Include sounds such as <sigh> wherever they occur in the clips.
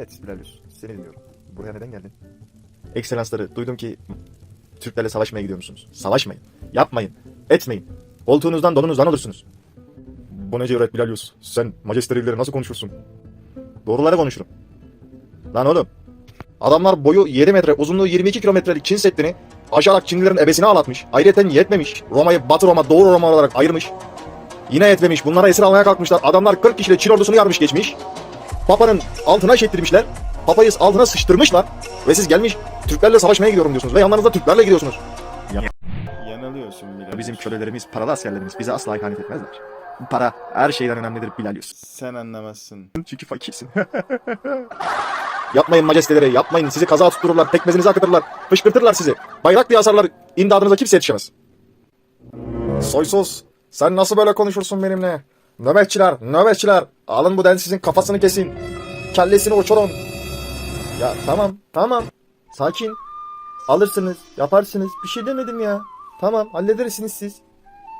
Evet Bilal Yus, seni dinliyorum. Buraya neden geldin? Ekselansları, duydum ki Türklerle savaşmaya gidiyor musunuz? Savaşmayın. Yapmayın. Etmeyin. Koltuğunuzdan donunuzdan olursunuz. Bu ne cüret Bilal Yus? Sen majesteleri nasıl konuşursun? Doğruları konuşurum. Lan oğlum. Adamlar boyu 7 metre, uzunluğu 22 kilometrelik Çin Seddi'ni aşarak Çinlilerin ebesini ağlatmış. Ayrıca yetmemiş. Roma'yı Batı Roma, Doğu Roma olarak ayırmış. Yine yetmemiş. Bunlara esir almaya kalkmışlar. Adamlar 40 kişiyle Çin ordusunu yarmış geçmiş. Papa'nın altına çektirmişler. Papa'yı altına sıçtırmışlar. Ve siz gelmiş Türklerle savaşmaya gidiyorum diyorsunuz. Ve yanlarınızda Türklerle gidiyorsunuz. Yanılıyorsun Bilal. Bizim kölelerimiz, paralı askerlerimiz bize asla ihanet etmezler. Para her şeyden önemlidir Bilal Yus. Sen anlamazsın. Çünkü fakirsin. <laughs> yapmayın majesteleri, yapmayın. Sizi kaza tuttururlar, pekmezinizi akıtırlar, fışkırtırlar sizi. Bayrak diye asarlar, imdadınıza kimse yetişemez. Soysuz, sen nasıl böyle konuşursun benimle? Nöbetçiler, nöbetçiler, alın bu densizin kafasını kesin. Kellesini uçurun. Ya tamam, tamam. Sakin. Alırsınız, yaparsınız. Bir şey demedim ya. Tamam, halledersiniz siz.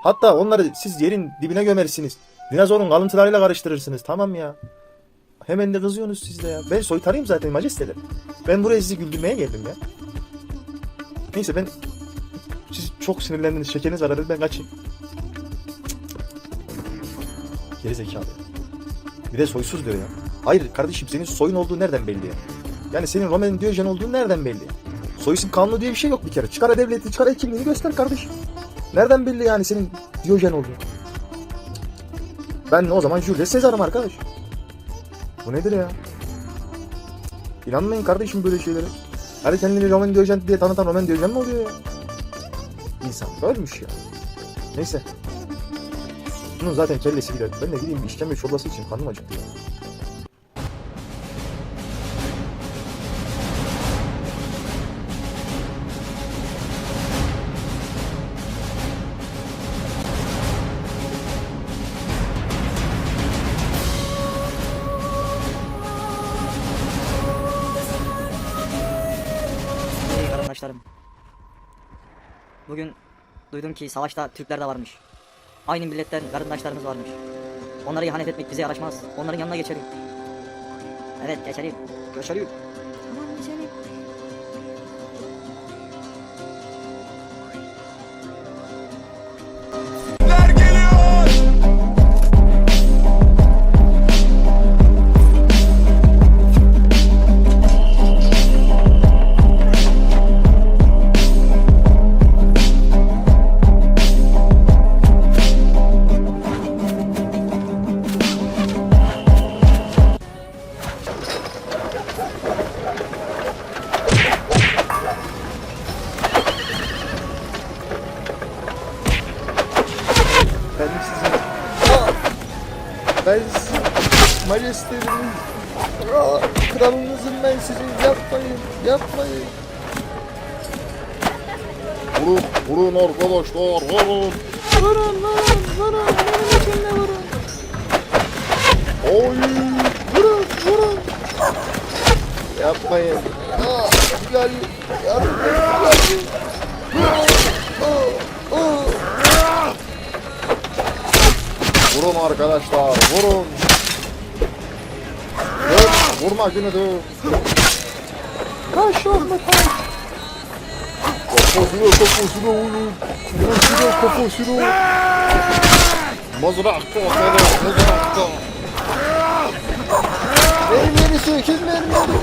Hatta onları siz yerin dibine gömersiniz. Dinozorun kalıntılarıyla karıştırırsınız. Tamam ya. Hemen de kızıyorsunuz siz de ya. Ben soytarıyım zaten majesteler. Ben buraya sizi güldürmeye geldim ya. Neyse ben... Siz çok sinirlendiniz. Şekeriniz var. Hadi ben kaçayım. Geri zekalı. Bir de soysuz diyor ya. Hayır kardeşim senin soyun olduğu nereden belli ya? Yani senin Roman Diyojen olduğu nereden belli? Soy isim kanunu diye bir şey yok bir kere. Çıkar devleti, çıkar kimliğini göster kardeşim. Nereden belli yani senin Diyojen olduğunu? Ben o zaman Julius Caesar'ım arkadaş. Bu nedir ya? İnanmayın kardeşim böyle şeylere. Her kendini Roman Diyojen diye tanıtan Roman Diyojen mi oluyor ya? İnsan ölmüş ya. Neyse. Bunun zaten kellesi gider. Ben de gideyim bir işkembe çorbası için karnım acıktı ya. Bugün duydum ki savaşta Türkler de varmış. Aynı milletten kardeşlerimiz varmış. Onlara ihanet etmek bize yaraşmaz. Onların yanına geçelim. Evet geçelim. Geçelim. Ben sizin... Ben sizin majesteleriniz... Aa, Kralınızın ben sizin yapmayın, yapmayın. Vurun, vurun arkadaşlar, vurun. Vurun, vurun, vurun, benim için de vurun. Oy, vurun, vurun. Yapmayın. Aa, Bilal, yardım et, Bilal. Vurun arkadaşlar, vurun. Döv, vurma günü döv. Kaç Ahmet kaç. Kafasına kafasına vurun. Kafasına kafasına. Mızrakta seni, mızrakta. Mermeri sökün mermeri.